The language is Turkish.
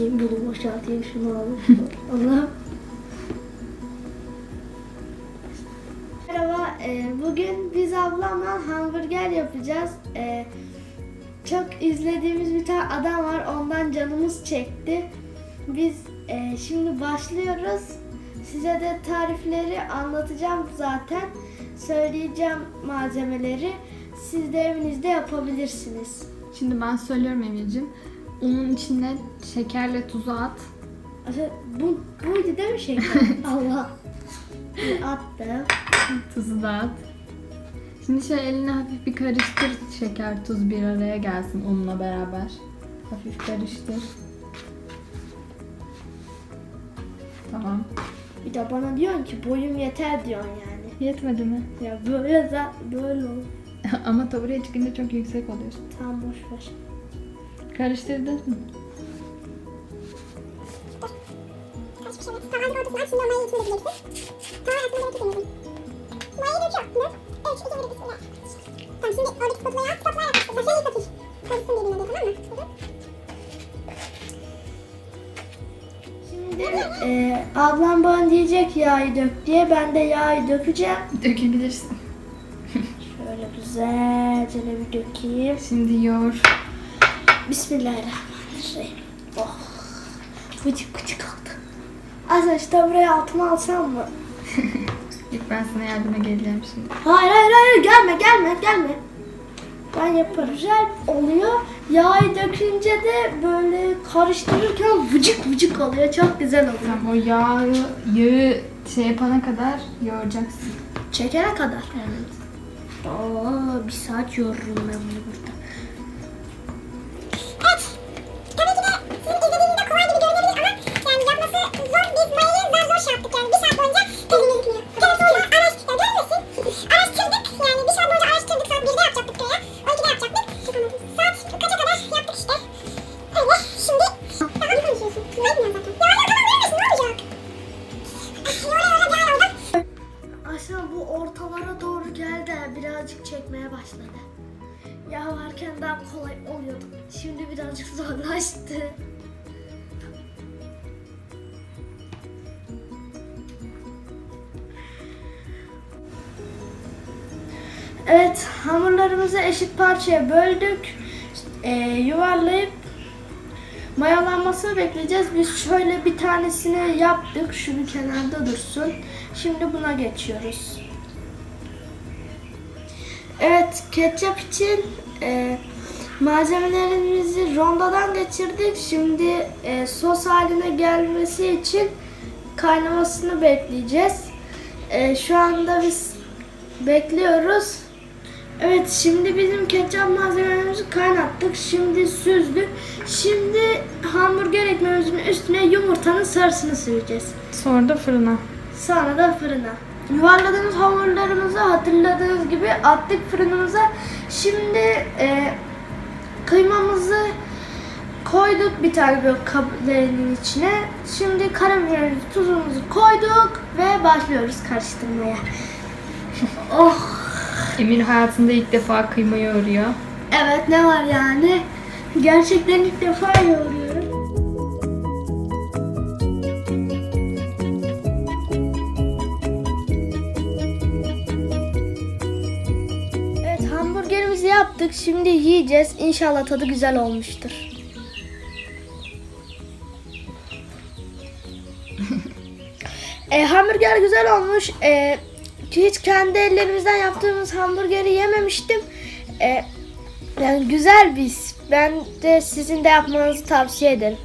temizleyeyim, bunu boşaltayım, şunu alayım. Allah'ım. Merhaba, e, bugün biz ablamla hamburger yapacağız. E, çok izlediğimiz bir tane adam var, ondan canımız çekti. Biz e, şimdi başlıyoruz. Size de tarifleri anlatacağım zaten. Söyleyeceğim malzemeleri. Siz de evinizde yapabilirsiniz. Şimdi ben söylüyorum Emir'cim. Unun içine şekerle tuzu at. Aslında bu buydu değil mi şeker? Allah. Attım. Tuzu da at. Şimdi şöyle eline hafif bir karıştır şeker tuz bir araya gelsin unla beraber. Hafif karıştır. Tamam. Bir de bana diyorsun ki boyum yeter diyorsun yani. Yetmedi mi? Ya böyle zaten böyle olur. Ama tabureye çıkınca çok yüksek oluyorsun. Tamam boş ver. Karıştırdın mı? Tamam şimdi mayayı içine dökeceksin. Tamam altına gerek yok. Mayayı döküyor. 3, 2, 1, bismillah. Tamam şimdi oradaki spatula yağ, spatula yağ. Spatula yağ hafif. Karışsın birbirine de tamam mı? Hı hı. Şimdi e, ablam bana diyecek yağı dök diye ben de yağı dökeceğim. Dökebilirsin. Şöyle güzelce bir dökeyim. Şimdi yoğur. Bismillahirrahmanirrahim. Oh. Vıcık vıcık oldu. İşte buraya altıma alsam mı? İlk ben sana yardıma geleceğim şimdi. Hayır hayır hayır gelme gelme gelme. Ben yaparım. Güzel oluyor. Yağı dökünce de böyle karıştırırken vıcık vıcık oluyor. Çok güzel oluyor. Tamam o yağı, yağı şey yapana kadar yoğuracaksın. Çekene kadar. Evet. Aa, bir saat yorurum ben bunu burada. Yağ varken daha kolay oluyordu. Şimdi birazcık zorlaştı. Evet, hamurlarımızı eşit parçaya böldük. Ee, yuvarlayıp mayalanmasını bekleyeceğiz. Biz şöyle bir tanesini yaptık. Şu bir kenarda dursun. Şimdi buna geçiyoruz. Evet, ketçap için e, malzemelerimizi rondodan geçirdik. Şimdi e, sos haline gelmesi için kaynamasını bekleyeceğiz. E, şu anda biz bekliyoruz. Evet, şimdi bizim ketçap malzemelerimizi kaynattık. Şimdi süzdük. Şimdi hamburger ekmeğimizin üstüne yumurtanın sarısını süreceğiz. Sonra da fırına. Sonra da fırına. Yuvarladığımız hamurlarımızı hatırladığınız gibi attık fırınımıza. Şimdi e, kıymamızı koyduk bir tane böyle kabların içine. Şimdi karabiberimizi, tuzumuzu koyduk ve başlıyoruz karıştırmaya. oh! Emir hayatında ilk defa kıyma yoğuruyor. Evet ne var yani? Gerçekten ilk defa yoğuruyorum. Yaptık. Şimdi yiyeceğiz. İnşallah tadı güzel olmuştur. e, hamburger güzel olmuş. E, hiç kendi ellerimizden yaptığımız hamburgeri yememiştim. E, yani güzel biz. Ben de sizin de yapmanızı tavsiye ederim.